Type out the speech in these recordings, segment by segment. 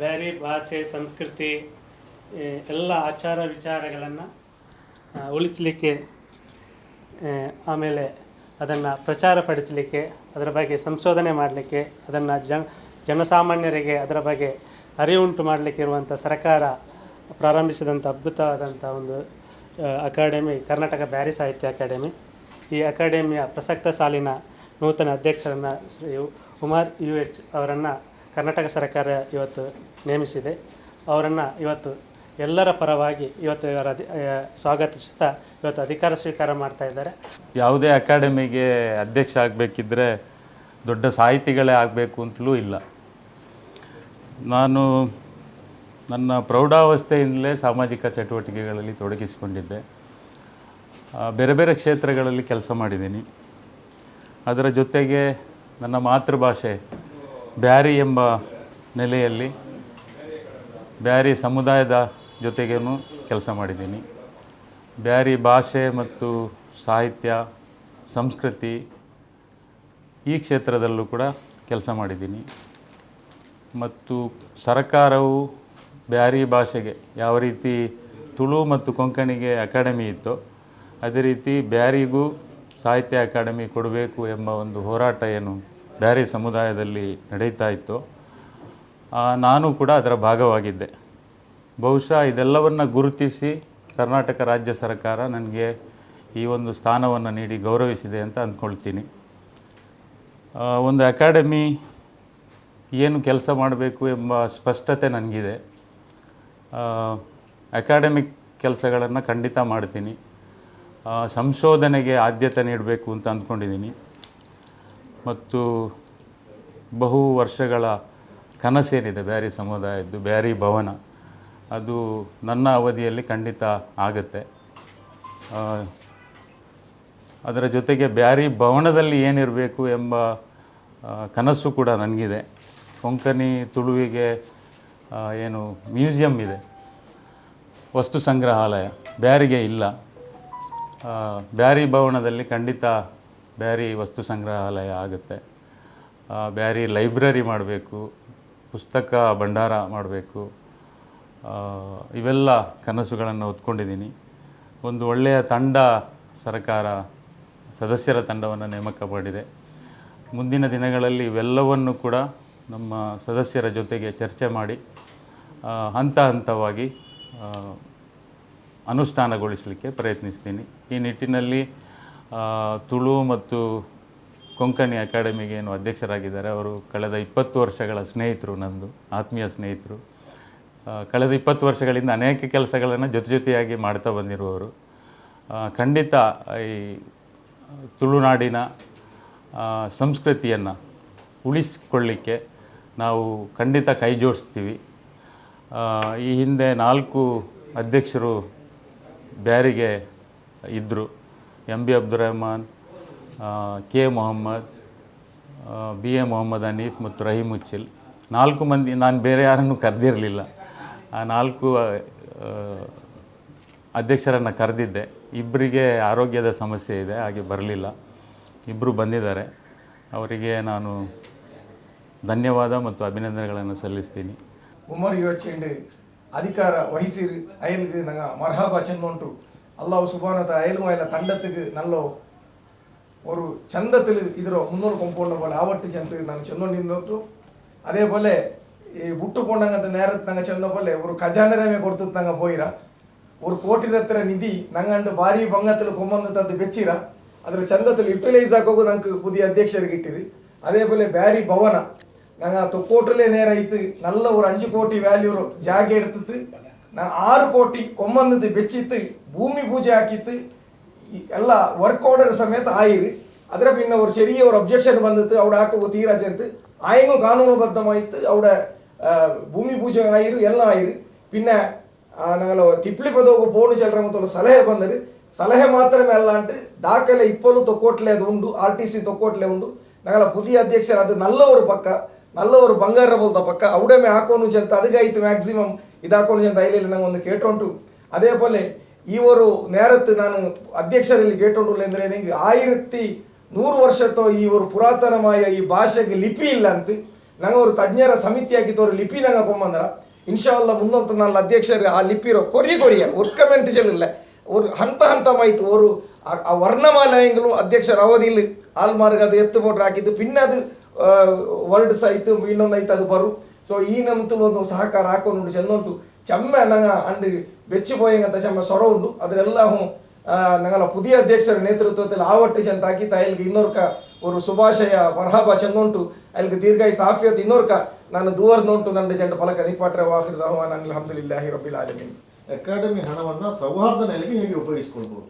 ಬೇರೆ ಭಾಷೆ, ಸಂಸ್ಕೃತಿ ಎಲ್ಲ ಆಚಾರ ವಿಚಾರಗಳನ್ನು ಉಳಿಸಲಿಕ್ಕೆ ಆಮೇಲೆ ಅದನ್ನು ಪ್ರಚಾರಪಡಿಸಲಿಕ್ಕೆ ಅದರ ಬಗ್ಗೆ ಸಂಶೋಧನೆ ಮಾಡಲಿಕ್ಕೆ, ಅದನ್ನು ಜನ, ಜನಸಾಮಾನ್ಯರಿಗೆ ಅದರ ಬಗ್ಗೆ ಅರಿವುಂಟು ಮಾಡಲಿಕ್ಕೆ ಇರುವಂಥ ಸರ್ಕಾರ ಪ್ರಾರಂಭಿಸಿದಂಥ ಅದ್ಭುತವಾದಂಥ ಒಂದು ಅಕಾಡೆಮಿ, ಕರ್ನಾಟಕ ಬ್ಯಾರಿ ಸಾಹಿತ್ಯ ಅಕಾಡೆಮಿ. ಈ ಅಕಾಡೆಮಿಯ ಪ್ರಸಕ್ತ ಸಾಲಿನ ನೂತನ ಅಧ್ಯಕ್ಷರನ್ನು ಶ್ರೀ ಉಮರ್ ಯು ಎಚ್ ಅವರನ್ನು ಕರ್ನಾಟಕ ಸರ್ಕಾರ ಇವತ್ತು ನೇಮಿಸಿದೆ. ಅವರನ್ನು ಇವತ್ತು ಎಲ್ಲರ ಪರವಾಗಿ ಇವತ್ತು ಇವರ ಅಧಿ ಸ್ವಾಗತಿಸುತ್ತಾ ಇವತ್ತು ಅಧಿಕಾರ ಸ್ವೀಕಾರ ಮಾಡ್ತಾ ಇದ್ದಾರೆ. ಯಾವುದೇ ಅಕಾಡೆಮಿಗೆ ಅಧ್ಯಕ್ಷ ಆಗಬೇಕಿದ್ರೆ ದೊಡ್ಡ ಸಾಹಿತಿಗಳೇ ಆಗಬೇಕು ಅಂತಲೂ ಇಲ್ಲ. ನಾನು ನನ್ನ ಪ್ರೌಢಾವಸ್ಥೆಯಿಂದಲೇ ಸಾಮಾಜಿಕ ಚಟುವಟಿಕೆಗಳಲ್ಲಿ ತೊಡಗಿಸಿಕೊಂಡಿದ್ದೆ. ಬೇರೆ ಬೇರೆ ಕ್ಷೇತ್ರಗಳಲ್ಲಿ ಕೆಲಸ ಮಾಡಿದ್ದೀನಿ. ಅದರ ಜೊತೆಗೆ ನನ್ನ ಮಾತೃಭಾಷೆ ಬ್ಯಾರಿ ಎಂಬ ನೆಲೆಯಲ್ಲಿ ಬ್ಯಾರಿ ಸಮುದಾಯದ ಜೊತೆಗೇನು ಕೆಲಸ ಮಾಡಿದ್ದೀನಿ. ಬ್ಯಾರಿ ಭಾಷೆ ಮತ್ತು ಸಾಹಿತ್ಯ, ಸಂಸ್ಕೃತಿ ಈ ಕ್ಷೇತ್ರದಲ್ಲೂ ಕೂಡ ಕೆಲಸ ಮಾಡಿದ್ದೀನಿ. ಮತ್ತು ಸರ್ಕಾರವು ಬ್ಯಾರಿ ಭಾಷೆಗೆ ಯಾವ ರೀತಿ ತುಳು ಮತ್ತು ಕೊಂಕಣಿಗೆ ಅಕಾಡೆಮಿ ಇತ್ತು ಅದೇ ರೀತಿ ಬ್ಯಾರಿಗೂ ಸಾಹಿತ್ಯ ಅಕಾಡೆಮಿ ಕೊಡಬೇಕು ಎಂಬ ಒಂದು ಹೋರಾಟ ಏನು ಬ್ಯಾರಿ ಸಮುದಾಯದಲ್ಲಿ ನಡೀತಾ ಇತ್ತು ನಾನು ಕೂಡ ಅದರ ಭಾಗವಾಗಿದ್ದೆ. ಬಹುಶಃ ಇದೆಲ್ಲವನ್ನು ಗುರುತಿಸಿ ಕರ್ನಾಟಕ ರಾಜ್ಯ ಸರ್ಕಾರ ನನಗೆ ಈ ಒಂದು ಸ್ಥಾನವನ್ನು ನೀಡಿ ಗೌರವಿಸಿದೆ ಅಂತ ಅಂದ್ಕೊಳ್ತೀನಿ. ಒಂದು ಅಕಾಡೆಮಿ ಏನು ಕೆಲಸ ಮಾಡಬೇಕು ಎಂಬ ಸ್ಪಷ್ಟತೆ ನನಗಿದೆ. ಅಕಾಡೆಮಿಕ್ ಕೆಲಸಗಳನ್ನು ಖಂಡಿತ ಮಾಡ್ತೀನಿ. ಸಂಶೋಧನೆಗೆ ಆದ್ಯತೆ ನೀಡಬೇಕು ಅಂತ ಅಂದ್ಕೊಂಡಿದ್ದೀನಿ. ಮತ್ತು ಬಹು ವರ್ಷಗಳ ಕನಸೇನಿದೆ ಬ್ಯಾರಿ ಸಮುದಾಯದ್ದು, ಬ್ಯಾರಿ ಭವನ. ಅದು ನನ್ನ ಅವಧಿಯಲ್ಲಿ ಖಂಡಿತ ಆಗುತ್ತೆ. ಅದರ ಜೊತೆಗೆ ಬ್ಯಾರಿ ಭವನದಲ್ಲಿ ಏನಿರಬೇಕು ಎಂಬ ಕನಸು ಕೂಡ ನನಗಿದೆ. ಕೊಂಕಣಿ ತುಳುವಿಗೆ ಏನು ಮ್ಯೂಸಿಯಂ ಇದೆ, ವಸ್ತು ಸಂಗ್ರಹಾಲಯ, ಬ್ಯಾರಿಗೆ ಇಲ್ಲ. ಬ್ಯಾರಿ ಭವನದಲ್ಲಿ ಖಂಡಿತ ಬ್ಯಾರಿ ವಸ್ತು ಸಂಗ್ರಹಾಲಯ ಆಗುತ್ತೆ. ಬ್ಯಾರಿ ಲೈಬ್ರರಿ ಮಾಡಬೇಕು. ಪುಸ್ತಕ ಭಂಡಾರ ಮಾಡಬೇಕು. ಇವೆಲ್ಲ ಕನಸುಗಳನ್ನು ಹೊತ್ಕೊಂಡಿದ್ದೀನಿ. ಒಂದು ಒಳ್ಳೆಯ ತಂಡ ಸರ್ಕಾರ, ಸದಸ್ಯರ ತಂಡವನ್ನು ನೇಮಕ ಮಾಡಿದೆ ಮುಂದಿನ ದಿನಗಳಲ್ಲಿ ಇವೆಲ್ಲವನ್ನು ಕೂಡ ನಮ್ಮ ಸದಸ್ಯರ ಜೊತೆಗೆ ಚರ್ಚೆ ಮಾಡಿ ಹಂತ ಹಂತವಾಗಿ ಅನುಷ್ಠಾನಗೊಳಿಸಲಿಕ್ಕೆ ಪ್ರಯತ್ನಿಸ್ತೀನಿ. ಈ ನಿಟ್ಟಿನಲ್ಲಿ ತುಳು ಮತ್ತು ಕೊಂಕಣಿ ಅಕಾಡೆಮಿಗೆ ಏನು ಅಧ್ಯಕ್ಷರಾಗಿದ್ದಾರೆ. ಅವರು ಕಳೆದ ಇಪ್ಪತ್ತು ವರ್ಷಗಳ ಸ್ನೇಹಿತರು ನಂದು, ಆತ್ಮೀಯ ಸ್ನೇಹಿತರು. ಕಳೆದ ಇಪ್ಪತ್ತು ವರ್ಷಗಳಿಂದ ಅನೇಕ ಕೆಲಸಗಳನ್ನು ಜೊತೆ ಜೊತೆಯಾಗಿ ಮಾಡ್ತಾ ಬಂದಿರುವವರು. ಖಂಡಿತ ಈ ತುಳುನಾಡಿನ ಸಂಸ್ಕೃತಿಯನ್ನು ಉಳಿಸಿಕೊಳ್ಳಿಕ್ಕೆ ನಾವು ಖಂಡಿತ ಕೈ ಜೋಡಿಸ್ತೀವಿ. ಈ ಹಿಂದೆ ನಾಲ್ಕು ಅಧ್ಯಕ್ಷರು ಬ್ಯಾರಿಗೆ ಇದ್ದರು M B Abdur Rehman K Mohammed B A Mohammed Haneef ಮತ್ತು ರಹೀಮ್ ಉಚ್ಚಿಲ್ ನಾಲ್ಕು ಮಂದಿ, ನಾನು ಬೇರೆ ಯಾರನ್ನು ಕರೆದಿರಲಿಲ್ಲ. ಆ, ನಾಲ್ಕು ಅಧ್ಯಕ್ಷರನ್ನು ಕರೆದಿದ್ದೆ. ಇಬ್ಬರಿಗೆ ಆರೋಗ್ಯದ ಸಮಸ್ಯೆ ಇದೆ, ಹಾಗೆ ಬರಲಿಲ್ಲ. ಇಬ್ಬರು ಬಂದಿದ್ದಾರೆ. ಅವರಿಗೆ ನಾನು ಧನ್ಯವಾದ ಮತ್ತು ಅಭಿನಂದನೆಗಳನ್ನು ಸಲ್ಲಿಸ್ತೀನಿ. ಉಮರ್ ಯೋಚೆಂಡೆ ವಹಿಸಿರಿ வயசு அயலுக்கு நாங்கள் மரஹாபா சென்னோன்ட்டு அல்லாஹ் சுபானத்தை அயலும் ಅಯಲ ತಂಡತ್ತಿಗೆ ನಲ್ಲೋ ஒரு சந்தத்தில் ತಿಳಿ ಇದರ ಮುನ್ನೂರು ಕಂಪೌಂಡ್ ಬೋಲೆ ಆವಟ್ಟು ಚಂದ ನಾನು ಚೆನ್ನೊಂಡು ನಿಂತು ಅದೇ விட்டு போனாங்க அந்த ಪೋಂಡಂಗಂತ நாங்கள் ನಂಗೆ ಚೆಂದ ஒரு ಒಂದು ಖಜಾನರೇ நாங்கள் ನಂಗೆ ஒரு கோட்டி ரத்திர நிதி நாங்கள் பாரி பங்கத்தில் கொம்பந்து தந்து பெச்சிரா அதில் சந்தத்தில் யூட்டிலைஸ் ஆக்கோக்கு நமக்கு புதிய அத்தியட்சர் கிட்டிரு. அதே போல் பேரி பவனா நாங்கள் தொக்கோட்டிலே நேரம் ஐத்து நல்ல ஒரு அஞ்சு கோட்டி வேல்யூ ஜாகி எடுத்துட்டு நாங்கள் ஆறு கோட்டி கொம்பந்தது பெச்சித்து பூமி பூஜை ஆக்கித்து ಎಲ್ಲ ವರ್ಕ್ ಆರ್ಡರ್ ಸಮೇತ ಆಯಿರಿ ಅದರ ಪಿನ್ನ ಒಂದು ചെറിയ ഒരു ഒബ്ജക്ഷൻ വന്നിട്ട് അവിടെ ആക്കുക തീരാ ചേർത്ത് ആയെങ്കിലും കാനൂനുബദ്ധമായിട്ട് അവിടെ ഭൂമി പൂജ ആയിരു എല്ലാം ആയിരു പിന്നെ ഞങ്ങൾ ತಿಪ್ಲಿಪದೋಗು ಫೋನ್ ಚೆಲ್ಲರ ಅಂತ ಸಲಹೆ ಬಂದರು ಸಲಹೆ ಮಾತ್ರವೇ ಅಲ್ಲಾಂಟು ದಾಖಲೆ ಇಪ್ಪಲು ತೊಕ್ಕೋಟ್ಲೆ ಅದು ಉಂಡು ಆರ್ ಟಿ ಸಿ ತೊಕ್ಕೋಟ್ಲೆ ಉಂಡು ഞങ്ങളെ പുതിയ അധ്യക്ഷൻ അത് നല്ല ഒരു പക്ക നല്ല ഒരു ಬಂಗಾರ പോലത്തെ പക്ക അവിടെ മേ ആക്കോന്നു ചെന്ത് അതുകായിട്ട് മാക്സിമം ഇതാക്കോന്നു ചെന്ത് അതിലെല്ലാം ഒന്ന് കേട്ടോണ്ടു അതേപോലെ ಪೋಲೆ ಈ ಒಂದು ನೇರತ್ತು ನಾನು ಅಧ್ಯಕ್ಷರಲ್ಲಿ ಕೇಟೊಂಡು ಅಂದರೆ ನಿಂಗೆ ಆಯಿರತ್ತಿ ನೂರು ವರ್ಷತ್ತೋ ಈ ಒಂದು ಪುರಾತನಮಾಯ ಈ ಭಾಷೆಗೆ ಲಿಪಿ ಇಲ್ಲ ಅಂತ ನಂಗೆ ಅವರು ತಜ್ಞರ ಸಮಿತಿಯಾಗಿ ತೋರು ಲಿಪಿ ನಂಗೆ ಕೊಂಬಂದ್ರ ಇನ್ಶಾಲ್ಲ ಮುನ್ನೊತ್ತು ನಾಲ್ ಅಧ್ಯಕ್ಷರು ಆ ಲಿಪಿರೋ ಕೊರಿ ಕೊರಿಯ ಒರ್ಕಮೆಂಟ್ ಚೆಲ್ಲಿಲ್ಲ ஒரு ಹಂತ ಹಂತ ಮಾಯಿತು ஒரு ಆ- ಆ ವರ್ಣಮಾಲೆಗಳು ಅಧ್ಯಕ್ಷರ ಅವಧಿಯಲ್ಲಿ ಆಲ್ಮಾರ್ಗ್ ಅದು ಎತ್ತು ಬೋಟ್ರ್ ಹಾಕಿದ್ದು ಪಿನ್ನ ಅದು ವರ್ಡ್ಸ್ ಆಯ್ತು ಇನ್ನೊಂದು ಆಯ್ತು ಅದು ಬರು ಸೊ ಈ ನಮ್ತು ಒಂದು ಸಹಕಾರ ಹಾಕೊಂಡು ಚೆಲ್ಲುಂಟು ಚೆಮ್ಮ ನಂಗ ಅಂಡ್ ಬೆಚ್ಚಿಪೋಯಂಗಂತ ಚೆಮ್ಮ ಸೊರ ಉಂಡು ಅದರೆಲ್ಲ ಹ್ಞೂ ನಂಗಲ ಪುದಿಯ ಅಧ್ಯಕ್ಷರ ನೇತೃತ್ವದಲ್ಲಿ ಆವಟ್ಟು ಚೆಂತ ಹಾಕಿತ್ತ ಅಲ್ಲಿಗೆ ಇನ್ನೊರ್ಕ ஒரு சுபாஷய மரஹாபா சென்னோன்ட்டு அதுக்கு தீர்காய் சாஃபியத் இன்னொருக்க ನಾನು ದೂವರ್ ನೋಂಟು ನಂಡೆ ಜಂಡ ಪಲಕ ನಿಪಾಟ್ರೆ ವಾಹಿರ್ ದಹವಾನ್ ಅಲ್ಹಮ್ದುಲಿಲ್ಲಾಹಿ ರಬ್ಬಿಲ್ ಆಲಮೀನ್ ಅಕಾಡೆಮಿ ಹಣವನ್ನು ಸೌಹಾರ್ದ ನೆಲೆಗೆ ಹೇಗೆ ಉಪಯೋಗಿಸ್ಕೊಳ್ಬೋದು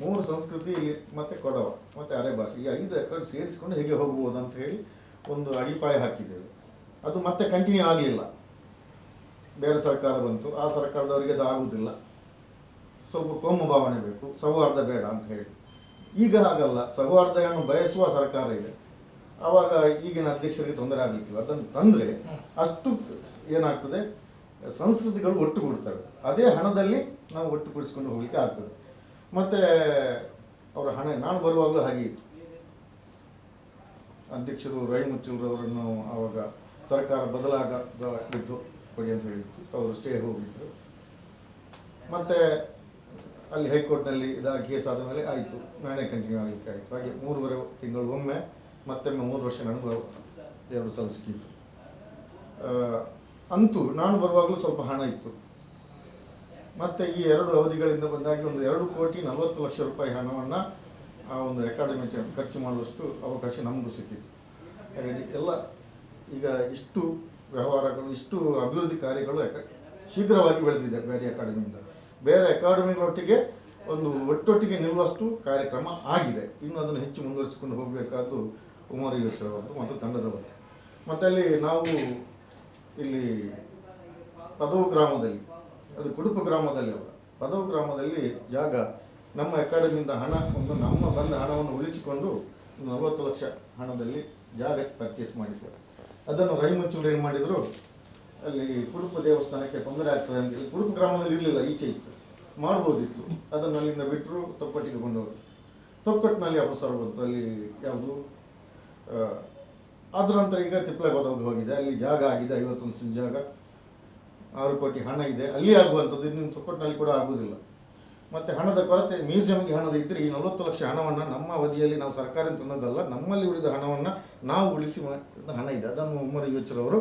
ಮೂರು ಸಂಸ್ಕೃತಿ ಮತ್ತು ಕೊಡವ ಮತ್ತು ಅರೆ ಭಾಷೆ ಈ ಐದು ಅಕಾಡೆಮಿ ಸೇರಿಸ್ಕೊಂಡು ಹೇಗೆ ಹೋಗ್ಬೋದು ಅಂತ ಹೇಳಿ ಒಂದು ಅಡಿಪಾಯ ಹಾಕಿದ್ದೇವೆ ಅದು ಮತ್ತೆ ಕಂಟಿನ್ಯೂ ಆಗಲಿಲ್ಲ. ಬೇರೆ ಸರ್ಕಾರ ಬಂತು, ಆ ಸರ್ಕಾರದವರಿಗೆ ಅದು ಆಗುವುದಿಲ್ಲ ಸ್ವಲ್ಪ ಕೋಮು ಭಾವನೆ ಬೇಕು, ಸೌಹಾರ್ದ ಬೇಡ ಅಂತ ಹೇಳಿ. ಈಗ ಹಾಗಲ್ಲ, ಸೌಹಾರ್ದವನ್ನು ಬಯಸುವ ಸರ್ಕಾರ ಇದೆ. ಆವಾಗ ಈಗಿನ ಅಧ್ಯಕ್ಷರಿಗೆ ತೊಂದರೆ ಆಗಲಿಕ್ಕಿಲ್ಲ. ಅದನ್ನು ತಂದರೆ ಅಷ್ಟು ಏನಾಗ್ತದೆ, ಸಂಸ್ಕೃತಿಗಳು ಒಟ್ಟುಗೂಡ್ತವೆ. ಅದೇ ಹಣದಲ್ಲಿ ನಾವು ಒಟ್ಟುಗೂಡಿಸ್ಕೊಂಡು ಹೋಗ್ಲಿಕ್ಕೆ ಆಗ್ತದೆ. ಮತ್ತು ಅವರ ಹಣ, ನಾನು ಬರುವಾಗಲೂ ಹಾಗೆ ಇತ್ತು. ಅಧ್ಯಕ್ಷರು ರೈ ಮುಚ್ಚಲ್ರವರನ್ನು ಆವಾಗ ಸರ್ಕಾರ ಬದಲಾಗ ಬಿದ್ದು ಕೊಡಿ ಅಂತ ಹೇಳಿತ್ತು ಅವರು ಸ್ಟೇ ಹೋಗಿದ್ರು. ಮತ್ತೆ ಅಲ್ಲಿ ಹೈಕೋರ್ಟ್ನಲ್ಲಿ ಇದಾಗಿ ಕೇಸ್ ಆದ ಮೇಲೆ ಆಯಿತು. ನಾನೇ ಕಂಟಿನ್ಯೂ ಆಗಲಿಕ್ಕೆ ಆಯಿತು. ಹಾಗೆ ಮೂರುವರೆ ತಿಂಗಳು ಒಮ್ಮೆ ಮತ್ತೊಮ್ಮೆ ಮೂರು ವರ್ಷ ನನಗೂ ಎರಡು ಸಲ ಸಿಕ್ಕಿತ್ತು ಅಂತೂ ನಾನು ಬರುವಾಗಲೂ ಸ್ವಲ್ಪ ಹಣ ಇತ್ತು. ಮತ್ತು ಈ ಎರಡು ಅವಧಿಗಳಿಂದ ಬಂದಾಗಿ ಒಂದು ಎರಡು ಕೋಟಿ ನಲವತ್ತು ಲಕ್ಷ ರೂಪಾಯಿ ಹಣವನ್ನು ಆ ಒಂದು ಅಕಾಡೆಮಿ ಖರ್ಚು ಮಾಡುವಷ್ಟು ಅವಕಾಶ ನಮಗೂ ಸಿಕ್ಕಿತ್ತು. ಹಾಗಾಗಿ ಎಲ್ಲ ಈಗ ಇಷ್ಟು ವ್ಯವಹಾರಗಳು, ಇಷ್ಟು ಅಭಿವೃದ್ಧಿ ಕಾರ್ಯಗಳು ಶೀಘ್ರವಾಗಿ ಬೆಳೆದಿದೆ ಬೇರೆ ಅಕಾಡೆಮಿಯಿಂದ. ಬೇರೆ ಅಕಾಡೆಮಿಗಳೊಟ್ಟಿಗೆ ಒಂದು ಒಟ್ಟೊಟ್ಟಿಗೆ ನಿಲ್ಲುವಷ್ಟು ಕಾರ್ಯಕ್ರಮ ಆಗಿದೆ. ಇನ್ನು ಅದನ್ನು ಹೆಚ್ಚು ಮುಂದುವರಿಸಿಕೊಂಡು ಹೋಗಬೇಕಾದ್ದು ಉಮರ್ ಯೋಚರವರದ್ದು ಮತ್ತು ತಂಡದವರು ಮತ್ತು ಅಲ್ಲಿ ನಾವು ಇಲ್ಲಿ ಪದವು ಗ್ರಾಮದಲ್ಲಿ, ಅದು ಕುಡುಪು ಗ್ರಾಮದಲ್ಲಿ ಅವರು ಪದವು ಗ್ರಾಮದಲ್ಲಿ ಜಾಗ, ನಮ್ಮ ಅಕಾಡೆಮಿಯಿಂದ ಹಣ, ಒಂದು ನಮ್ಮ ಬಂದ ಹಣವನ್ನು ಉಳಿಸಿಕೊಂಡು ನಲವತ್ತು ಲಕ್ಷ ಹಣದಲ್ಲಿ ಜಾಗ ಪರ್ಚೇಸ್ ಮಾಡಿದ್ರು ಅದನ್ನು ರೈಮುಚ್ಚೂರು ಏನು ಮಾಡಿದರು? ಅಲ್ಲಿ ಕುಡುಪು ದೇವಸ್ಥಾನಕ್ಕೆ ತೊಂದರೆ ಆಗ್ತದೆ ಅಂತ ಹೇಳಿ ಕುಡುಪು ಗ್ರಾಮದಲ್ಲಿ ಇರಲಿಲ್ಲ, ಈಚೆ ಇತ್ತು. ಮಾಡ್ಬೋದಿತ್ತು. ಅದನ್ನು ಅಲ್ಲಿಂದ ಬಿಟ್ಟರು ತೊಕ್ಕೊಟ್ಟಿಗೆ ಕೊಂಡವರು ತೊಕ್ಕಟ್ಟಿನಲ್ಲಿ ಅಪಸರ ಬಂತು. ಅಲ್ಲಿ ಯಾವುದು? ಅದರಂತ ಈಗ ತಿಪ್ಪಲೆ ಬದೋಗಿ ಹೋಗಿದೆ. ಅಲ್ಲಿ ಜಾಗ ಆಗಿದೆ, ಐವತ್ತೊಂದು ಸಿನ್ ಜಾಗ. ಆರು ಕೋಟಿ ಹಣ ಇದೆ. ಅಲ್ಲಿ ಆಗುವಂಥದ್ದು ಇನ್ನು ತೊಕ್ಕಟ್ಟಿನಲ್ಲಿ ಕೂಡ ಆಗುವುದಿಲ್ಲ. ಮತ್ತು ಹಣದ ಕೊರತೆ ಮ್ಯೂಸಿಯಂಗೆ ಹಣದ ಇದ್ದರೆ ಈ ನಲವತ್ತು ಲಕ್ಷ ಹಣವನ್ನು ನಮ್ಮ ಅವಧಿಯಲ್ಲಿ ನಾವು ಸರ್ಕಾರ ತಿನ್ನೋದಲ್ಲ ನಮ್ಮಲ್ಲಿ ಉಳಿದ ಹಣವನ್ನು ನಾವು ಉಳಿಸಿ ಹಣ ಇದೆ. ಅದನ್ನು ಉಮ್ಮರ ಯೋಚರವರು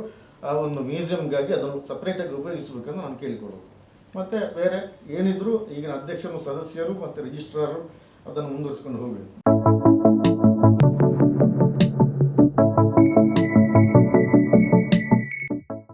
ಆ ಒಂದು ಮ್ಯೂಸಿಯಂಗಾಗಿ ಅದನ್ನು ಸಪ್ರೇಟಾಗಿ ಉಪಯೋಗಿಸಬೇಕಂತ ನಾನು ಕೇಳಿಕೊಳ್ಳೋದು ಮತ್ತು ಬೇರೆ ಏನಿದ್ರು ಈಗಿನ ಅಧ್ಯಕ್ಷರು, ಸದಸ್ಯರು ಮತ್ತು ರಿಜಿಸ್ಟ್ರಾರು ಅದನ್ನು ಮುಂದುವರಿಸ್ಕೊಂಡು ಹೋಗಬೇಕು.